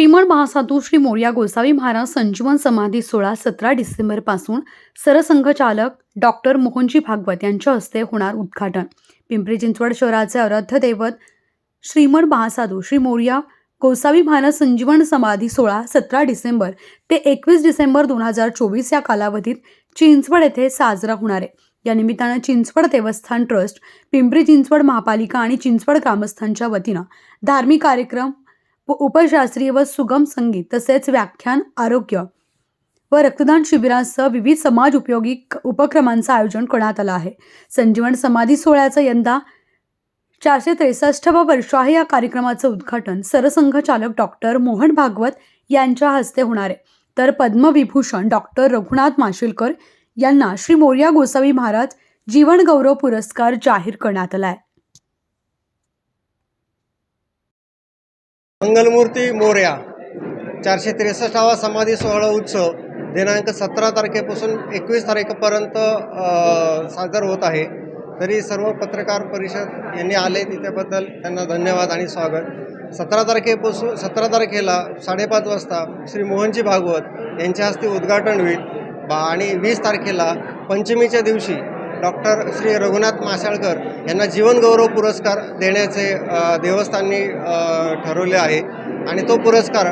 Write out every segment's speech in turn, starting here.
श्रीमण महासाधू श्री मोर्या गोसावी महाराज संजीवन समाधी सोळा सतरा डिसेंबरपासून सरसंघचालक डॉक्टर मोहनजी भागवत यांच्या हस्ते होणार उद्घाटन. पिंपरी चिंचवड शहराचे आराध्य दैवत श्रीमण महासाधू श्री मोर्या गोसावी महाराज संजीवन समाधी सोळा सतरा डिसेंबर ते एकवीस डिसेंबर दोन हजार चोवीस या कालावधीत चिंचवड येथे साजरा होणार आहे. या निमित्तानं चिंचवड देवस्थान ट्रस्ट पिंपरी चिंचवड महापालिका आणि चिंचवड ग्रामस्थांच्या वतीनं धार्मिक कार्यक्रम व उपशास्त्रीय व सुगम संगीत तसेच व्याख्यान आरोग्य व रक्तदान शिबिरांसह विविध समाज उपयोगी क- उपक्रमांचं आयोजन करण्यात आलं आहे. संजीवन समाधी सोहळ्याचं यंदा चारशे त्रेसष्टवं वर्ष आहे. या कार्यक्रमाचं उद्घाटन सरसंघचालक डॉक्टर मोहन भागवत यांच्या हस्ते होणार आहे. तर पद्मविभूषण डॉक्टर रघुनाथ माशेलकर यांना श्री मोर्या गोसावी महाराज जीवन गौरव पुरस्कार जाहीर करण्यात आला आहे. मंगलमूर्ती मोर्या चारशे त्रेसष्टावा समाधी सोहळा उत्सव दिनांक सतरा तारखेपासून एकवीस तारखेपर्यंत सादर होत आहे. तरी सर्व पत्रकार परिषद यांनी आले तिथेबद्दल त्यांना धन्यवाद आणि स्वागत. सतरा तारखेपासून सतरा तारखेला साडेपाच वाजता श्री मोहनजी भागवत यांच्या हस्ते उद्घाटन होईल. बा आणि वीस तारखेला पंचमीच्या दिवशी डॉक्टर श्री रघुनाथ मासाळकर यांना जीवनगौरव पुरस्कार देण्याचे अ, ठरवले आहे. आणि तो पुरस्कार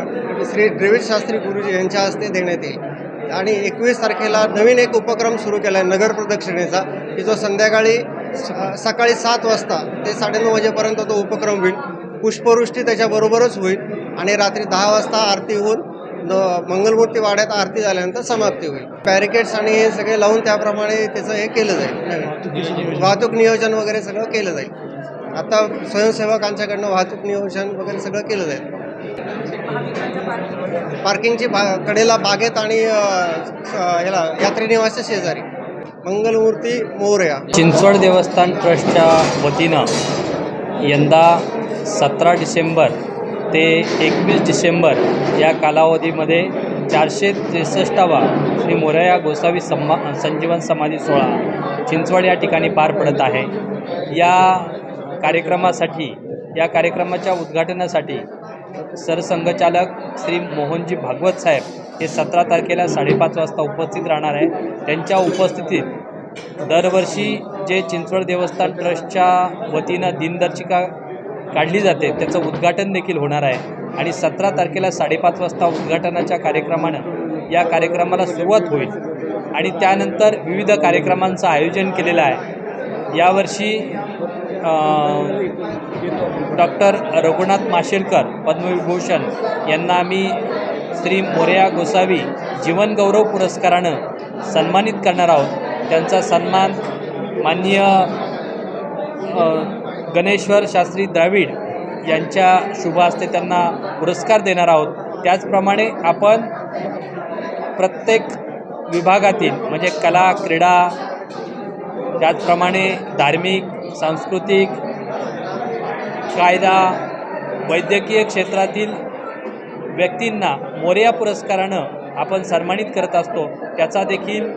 श्री द्रविड शास्त्री गुरुजी यांच्या हस्ते देण्यात येईल. आणि एकवीस तारखेला नवीन एक उपक्रम सुरू केला आहे नगर प्रदक्षिणेचा. की जो संध्याकाळी स- सकाळी सात वाजता ते साडेनऊ वाजेपर्यंत तो उपक्रम होईल. पुष्पवृष्टी त्याच्याबरोबरच होईल. आणि रात्री दहा वाजता आरती होऊन मंगलमूर्ती वाड्यात आरती झाल्यानंतर समाप्ती होईल. बॅरिकेड्स आणि हे सगळे लावून त्याप्रमाणे त्याचं हे केलं जाईल. वाहतूक नियोजन वगैरे सगळं केलं जाईल. आता स्वयंसेवकांच्याकडनं वाहतूक नियोजन वगैरे सगळं केलं जाईल. पार्किंगची बा कडेला बागेत आणि याला यात्री शेजारी. मंगलमूर्ती मोरया. चिंचवड देवस्थान ट्रस्टच्या वतीनं यंदा सतरा डिसेंबर ते एकवीस डिसेंबर या कालावधीमध्ये चारशे त्रेसष्टावा श्री मोरया गोसावी सम्मा संजीवन समाधी सोहळा चिंचवड या ठिकाणी पार पडत आहे. या कार्यक्रमासाठी या कार्यक्रमाच्या उद्घाटनासाठी सरसंघचालक श्री मोहनजी भागवत साहेब हे सतरा तारखेला साडेपाच वाजता उपस्थित राहणार आहे. त्यांच्या उपस्थितीत दरवर्षी जे चिंचवड देवस्थान ट्रस्टच्या वतीनं दिनदर्शिका काढली जाते. त्याचं उद्घाटन देखील होणार आहे. आणि सतरा तारखेला साडेपाच वाजता उद्घाटनाच्या कार्यक्रमानं या कार्यक्रमाला सुरुवात होईल. आणि त्यानंतर विविध कार्यक्रमांचं आयोजन केलेलं आहे. यावर्षी डॉक्टर रघुनाथ माशेलकर पद्मविभूषण यांना आम्ही श्री मोरया गोसावी जीवनगौरव पुरस्कारानं सन्मानित करणार आहोत. त्यांचा सन्मान माननीय गणेश्वर शास्त्री द्राविड यांच्या शुभ हस्ते त्यांना पुरस्कार देणार आहोत. त्याचप्रमाणे आपण प्रत्येक विभागातील म्हणजे कला क्रीडा त्याचप्रमाणे धार्मिक सांस्कृतिक कायदा वैद्यकीय क्षेत्रातील व्यक्तींना मोर्या पुरस्कारानं आपण सन्मानित करत असतो. त्याचा देखील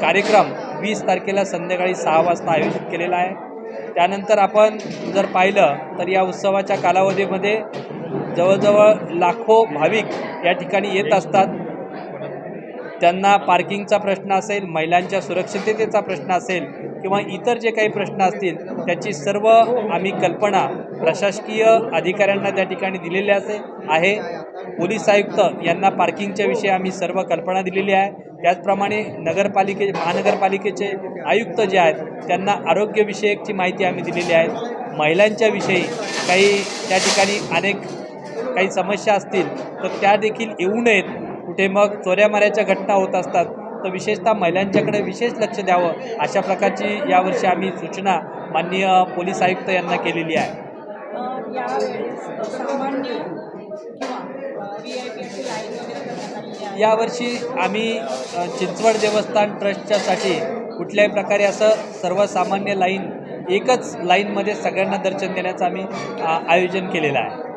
कार्यक्रम वीस तारखेला संध्याकाळी सहा वाजता आयोजित केलेला आहे. त्यानंतर आपण जर पाहिलं तर या उत्सवाच्या कालावधीमध्ये जवळजवळ लाखो भाविक या ठिकाणी येत असतात. त्यांना पार्किंगचा प्रश्न असेल महिलांच्या सुरक्षिततेचा प्रश्न असेल किंवा इतर जे काही प्रश्न असतील त्याची सर्व आम्ही कल्पना प्रशासकीय अधिकाऱ्यांना त्या ठिकाणी दिलेली असे आहे. पोलीस आयुक्त यांना पार्किंगच्या विषयी आम्ही सर्व कल्पना दिलेली आहे. त्याचप्रमाणे नगरपालिके महानगरपालिकेचे आयुक्त जे आहेत त्यांना आरोग्यविषयकची माहिती आम्ही दिलेली आहे. महिलांच्या विषयी काही त्या ठिकाणी अनेक काही समस्या असतील तर त्या देखील येऊ नयेत. कुठे मग चोऱ्यामाऱ्याच्या घटना होत असतात तर विशेषतः महिलांच्याकडे विशेष लक्ष द्यावं अशा प्रकारची यावर्षी आम्ही सूचना माननीय पोलीस आयुक्त यांना केलेली आहे. यावेळेस सामान्य किंवा व्ही आय लाईन वगैरे करण्यात आलेली आहे. यावर्षी आम्ही चिंचवड देवस्थान ट्रस्टच्यासाठी कुठल्याही प्रकारे असं सर्वसामान्य लाईन एकच लाईनमध्ये सगळ्यांना दर्शन देण्याचं आम्ही आ, आयोजन केलेलं आहे.